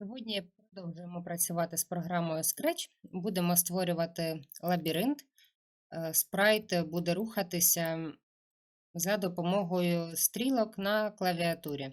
Сьогодні продовжуємо працювати з програмою Scratch. Будемо створювати лабіринт. Е, Спрайт буде рухатися за допомогою стрілок на клавіатурі.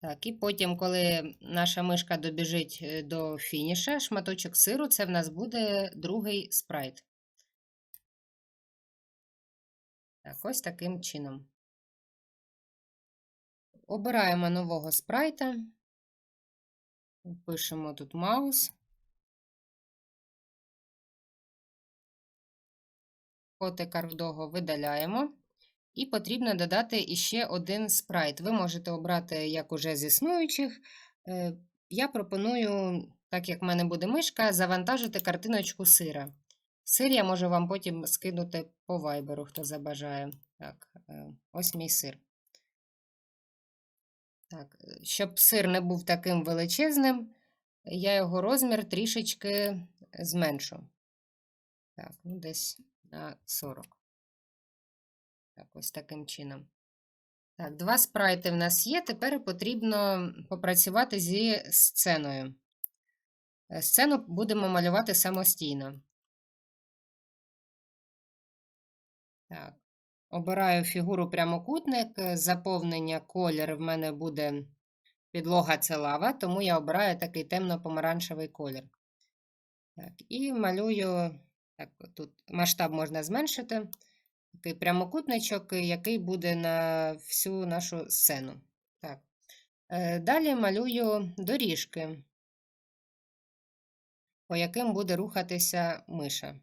Так, І потім, коли наша мишка добіжить е, до фініша, шматочок сиру, це в нас буде другий спрайт. Так, ось таким чином. Обираємо нового спрайта. Пишемо тут маус. Котика рудого видаляємо. І потрібно додати іще один спрайт. Ви можете обрати як уже з існуючих. Е, я пропоную, так як в мене буде мишка, завантажити картиночку сира. Сир я можу вам потім скинути по вайберу, хто забажає. Так, е, ось мій сир. Так, е, Щоб сир не був таким величезним, я його розмір трішечки зменшу. Так, ну десь на 40. Так, ось таким чином. Так, два спрайти в нас є. Тепер потрібно попрацювати зі сценою. Е, сцену будемо малювати самостійно. Так. Обираю фігуру прямокутник, е, заповнення колір в мене буде підлога це лава, тому я обираю такий темно-помаранчевий колір. Так, І малюю, так, тут масштаб можна зменшити, такий прямокутничок, який буде на всю нашу сцену. Так. Е, далі малюю доріжки, по яким буде рухатися миша.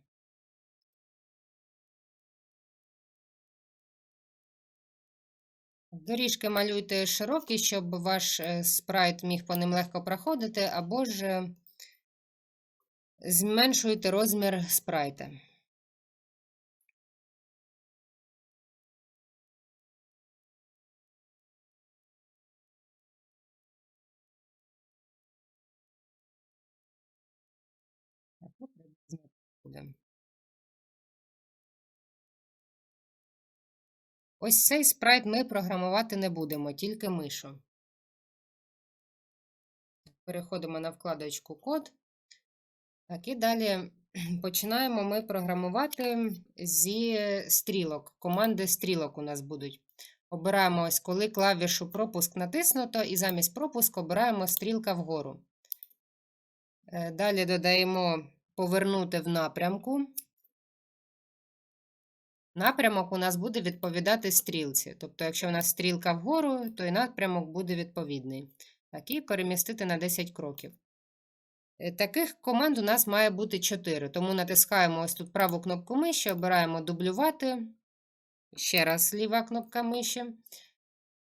Доріжки малюйте широкі, щоб ваш е, спрайт міг по ним легко проходити, або ж е, зменшуйте розмір спрайта. Так, Ось цей спрайт ми програмувати не будемо, тільки мишу. Переходимо на вкладочку код. Так, і далі починаємо ми програмувати зі стрілок. Команди стрілок у нас будуть. Обираємо ось, коли клавішу пропуск натиснуто, і замість пропуску обираємо стрілка вгору. Е, далі додаємо повернути в напрямку. Напрямок у нас буде відповідати стрілці. Тобто, якщо у нас стрілка вгору, то і напрямок буде відповідний. Так, і перемістити на 10 кроків. Е, таких команд у нас має бути 4. Тому натискаємо ось тут праву кнопку миші, обираємо дублювати. Ще раз ліва кнопка миші.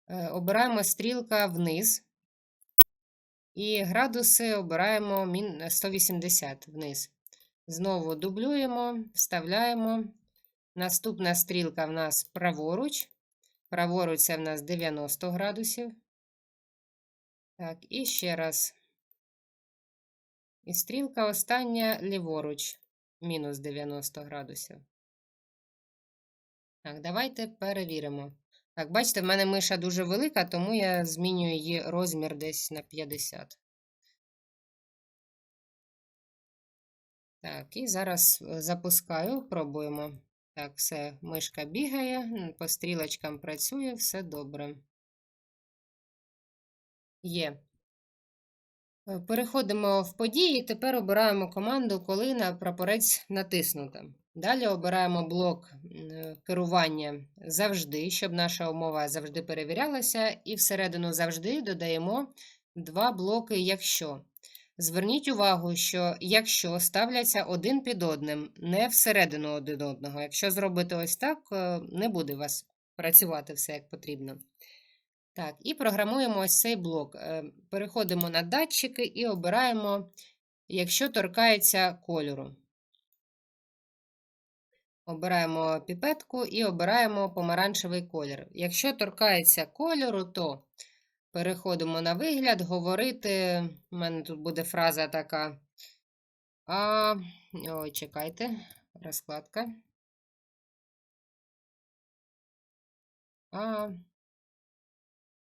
Е, обираємо стрілка вниз. І градуси обираємо 180 вниз. Знову дублюємо, вставляємо. Наступна стрілка в нас праворуч. Праворуч це в нас 90 градусів. Так, і ще раз. І стрілка остання ліворуч, мінус 90 градусів. Так, давайте перевіримо. Так, бачите, в мене миша дуже велика, тому я змінюю її розмір десь на 50. Так, і зараз е, запускаю, пробуємо. Так, все, мишка бігає, по стрілочкам працює, все добре. Є. Е, переходимо в події, тепер обираємо команду, коли на прапорець натиснуто. Далі обираємо блок керування завжди, щоб наша умова завжди перевірялася, і всередину завжди додаємо два блоки, якщо. Зверніть увагу, що якщо ставляться один під одним, не всередину один одного. Якщо зробити ось так, е, не буде у вас працювати все як потрібно. Так, і програмуємо ось цей блок. Е, переходимо на датчики і обираємо, якщо торкається кольору. Обираємо піпетку і обираємо помаранчевий колір. Якщо торкається кольору, то Переходимо на вигляд, говорити. У мене тут буде фраза така. А, Ой, чекайте, розкладка. А,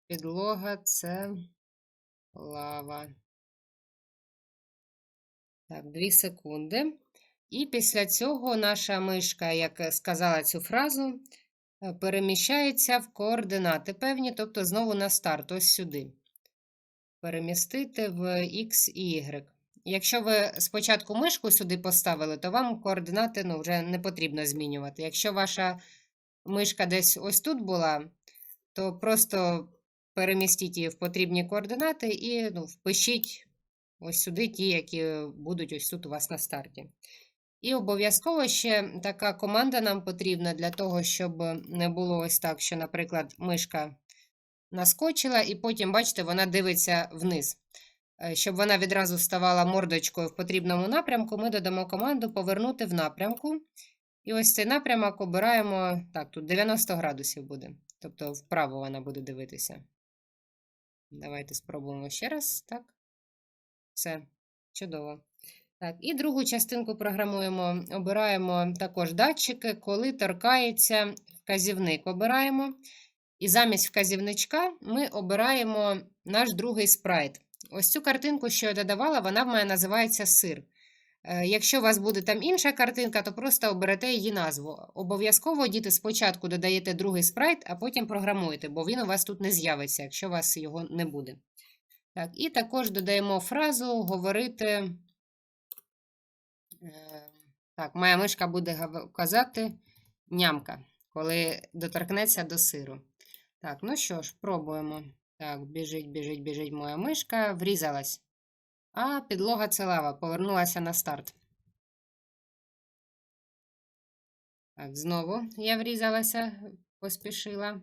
підлога це лава. Так, 2 секунди. І після цього наша мишка, як сказала цю фразу, переміщається в координати певні, тобто знову на старт, ось сюди. Перемістити в X і Y. Якщо ви спочатку мишку сюди поставили, то вам координати ну, вже не потрібно змінювати. Якщо ваша мишка десь ось тут була, то просто перемістіть її в потрібні координати і ну, впишіть ось сюди ті, які будуть ось тут у вас на старті. І обов'язково ще така команда нам потрібна для того, щоб не було ось так, що, наприклад, мишка наскочила, і потім, бачите, вона дивиться вниз. Е, Щоб вона відразу ставала мордочкою в потрібному напрямку, ми додамо команду повернути в напрямку. І ось цей напрямок обираємо, так, тут 90 градусів буде, тобто вправо вона буде дивитися. Давайте спробуємо ще раз. Так. Все, чудово. Так, і другу частинку програмуємо. Обираємо також датчики, коли торкається вказівник. Обираємо. І замість вказівничка ми обираємо наш другий спрайт. Ось цю картинку, що я додавала, вона в мене називається сир. Е, Якщо у вас буде там інша картинка, то просто оберете її назву. Обов'язково діти спочатку додаєте другий спрайт, а потім програмуєте, бо він у вас тут не з'явиться, якщо у вас його не буде. Так, і також додаємо фразу говорити. Е, Так, моя мишка буде казати нямка, коли доторкнеться до сиру. Так, ну що ж, пробуємо. Так, біжить, біжить, біжить моя мишка, врізалась. А підлога целава, повернулася на старт. Так, знову я врізалася, поспішила.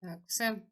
Так, все.